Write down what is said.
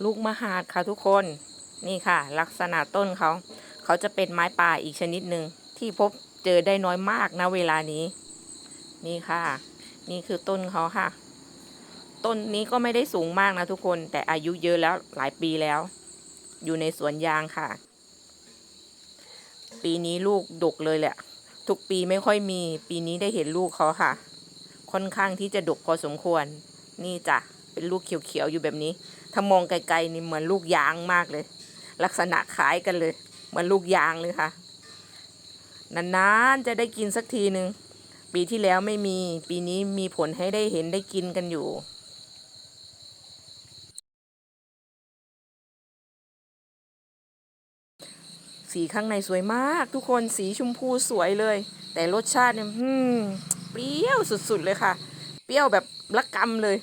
ลูกมหาดค่ะทุกคนนี่ค่ะ ลักษณะต้นเขา เขาจะเป็นไม้ป่าอีกชนิดหนึ่งที่พบเจอได้น้อยมากนะเวลานี้ นี่ค่ะ นี่คือต้นเขาค่ะ ต้นนี้ก็ไม่ได้สูงมากนะทุกคน แต่อายุเยอะแล้วหลายปีแล้ว อยู่ในสวนยางค่ะ ปีนี้ลูกดกเลยแหละ ทุกปีไม่ค่อยมี ปีนี้ได้เห็นลูกเขาค่ะ ค่อนข้างที่จะดกพอสมควร นี่จ้ะ เป็นลูกเขียวๆอยู่แบบนี้ ถ้ามองไกลๆนี่เหมือนลูกยางมากเลย ลักษณะคล้ายกันเลย เหมือนลูกยางเลยค่ะ นานๆจะได้กินสักทีหนึ่งปีที่แล้วไม่มี ปีนี้มีผลให้ได้เห็นได้กินกันอยู่สีข้างในสวยมากทุกคนสีชมพูสวยเลย แต่รสชาติเนี่ยอืมเปรี้ยวสุดๆเลยค่ะ เปรี้ยวแบบละกำเลย